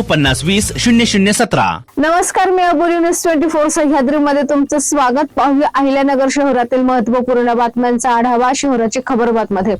पन्नास वीस शून्य शून्य सतरा. नमस्कार मी अबोली न्यूज ट्वेंटी फोर सह्याद्रीमध्ये तुमचं स्वागत. पाहूया अहिल्यानगर शहरातील महत्त्वपूर्ण बातम्यांचा आढावा शहराची खबर बातमध्ये.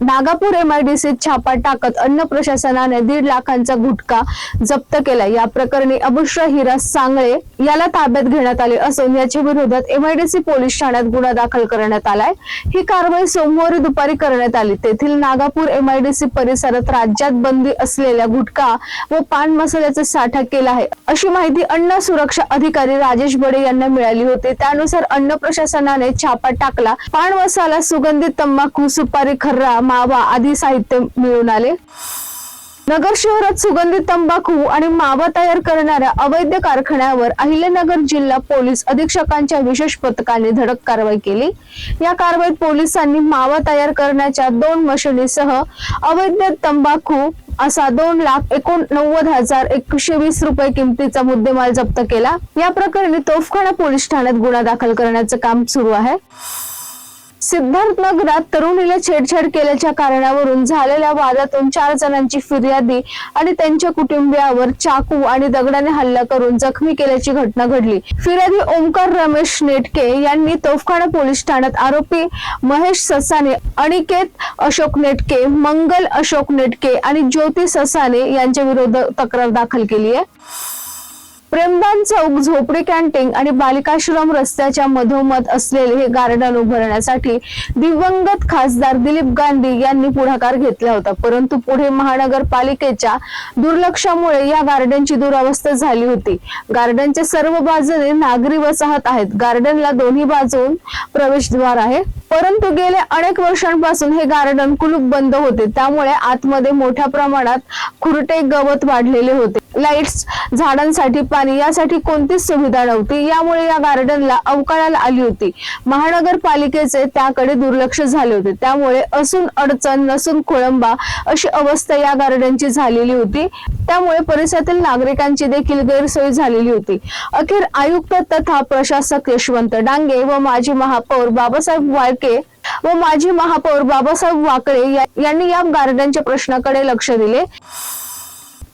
नागापूर एमआयडीसीत छापा टाकत अन्न प्रशासनाने दीड लाखांचा गुटखा जप्त केला. या प्रकरणी अबुश्र हिरा सांगळे याला ताब्यात घेण्यात आले असून याच्या विरोधात एमआयडीसी पोलीस ठाण्यात गुन्हा दाखल करण्यात आलाय. ही कारवाई सोमवारी दुपारी करण्यात आली. तेथील नागापूर एमआयडीसी परिसरात राज्यात बंदी असलेल्या गुटखा व पान मसाल्याचा साठा केला आहे. अशी माहिती अन्न सुरक्षा अधिकारी राजेश बडे यांना मिळाली होती. त्यानुसार अन्न प्रशासनाने छापा टाकला. पान मसाला सुगंधित तंबाखू सुपारी खर्रा मावा आदी साहित्य मिळून आले. नगर शहरात सुगंधित तंबाखू आणि मावा तयार करणाऱ्या अवैध कारखान्यावर अहिल्यानगर जिल्हा पोलीस अधीक्षकांच्या विशेष पथकाने धडक कारवाई केली. या कारवाईत पोलिसांनी मावा तयार करण्याच्या दोन मशिनीसह अवैध तंबाखू असा दोन लाख एकोणनव्वद हजार एकशे वीस रुपये किमतीचा मुद्देमाल जप्त केला. या प्रकरणी तोफखाना पोलीस ठाण्यात गुन्हा दाखल करण्याचं काम सुरू आहे. सिद्धार्थ नगरात तरुणीला छेडछाड केल्याच्या कारणावरून झालेल्या वादातून चार जणांची फिर्यादी आणि त्यांच्या कुटुंबियावर चाकू आणि दगडाने हल्ला करून जखमी केल्याची घटना घडली. फिर्यादी ओमकार रमेश नेटके यांनी तोफखाना पोलीस ठाण्यात आरोपी महेश ससाने अनिकेत अशोक नेटके मंगल अशोक नेटके आणि ज्योती ससाने यांच्या विरोधात तक्रार दाखल केली आहे. प्रेमदान चौक झोपडी कॅन्टीन आणि बालिकाश्रम रस्त्याच्या मधोमध असलेले हे गार्डन उभारण्यासाठी दिवंगत खासदार दिलीप गांधी यांनी पुढाकार घेतला होता. परंतु पुढे महानगरपालिकेच्या दुर्लक्षामुळे या गार्डनची दुरावस्था झाली होती. गार्डनच्या सर्व बाजूने नागरी वसाहत आहेत. गार्डनला दोन्ही बाजून प्रवेशद्वार आहे. परंतु गेल्या अनेक वर्षांपासून हे गार्डन कुलूप बंद होते. त्यामुळे आतमध्ये मोठ्या प्रमाणात खुरटे गवत वाढलेले होते. लाईट्स झाडांसाठी पाणी यासाठी कोणतीच सुविधा नव्हती. यामुळे या गार्डनला अवकाळाला आली होती. महानगरपालिकेचे त्याकडे दुर्लक्ष झाले होते. त्यामुळे असून अडचण नसून खोळंबा अशी अवस्था या गार्डनची झालेली होती. त्यामुळे परिसरातील नागरिकांची देखील गैरसोय झालेली होती. अखेर आयुक्त तथा प्रशासक यशवंत डांगे व माजी महापौर बाबासाहेब वाळके व माजी महापौर बाबासाहेब वाकळे या- यांनी या गार्डनच्या प्रश्नाकडे लक्ष दिले.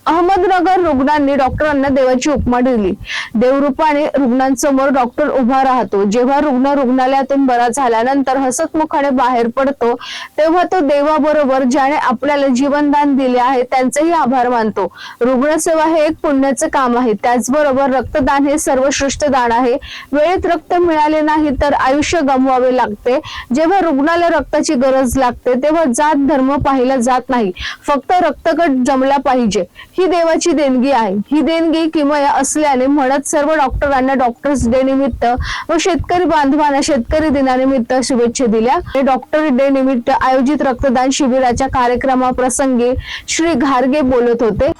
अहमदनगर रुग्णांनी डॉक्टरांना देवाची उपमा दिली. देवरूपाने रुग्णांसमोर डॉक्टर उभा राहतो. जेव्हा रुग्ण रुग्णालयातून बरा झाल्यानंतर हसतमुखाने बाहेर पडतो तेव्हा तो देवाबरोबर ज्याने आपल्याला जीवनदान दिले आहे त्यांचेही आभार मानतो. रुग्णसेवा हे एक पुण्याचे काम आहे. त्याचबरोबर रक्तदान हे सर्वश्रेष्ठ दान आहे. वेळेत रक्त मिळाले नाही तर आयुष्य गमवावे लागते. जेव्हा रुग्णाला रक्ताची गरज लागते तेव्हा जात धर्म पाहिला जात नाही. फक्त रक्तगट जमला पाहिजे. ही देवाची देणगी आहे. ही देणगी किमया असल्याने म्हणत सर्व डॉक्टरांना डॉक्टर्स डे निमित्त व शेतकरी बांधवांना शेतकरी दिनानिमित्त शुभेच्छा दिल्या. डॉक्टर डे निमित्त आयोजित रक्तदान शिबिराच्या कार्यक्रमाप्रसंगी श्री घारगे बोलत होते.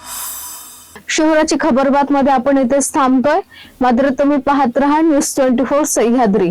शहराची खबरबात मध्ये आपण इथेच थांबतोय. मात्र तुम्ही पाहत राहा न्यूज ट्वेंटी फोर सह्याद्री.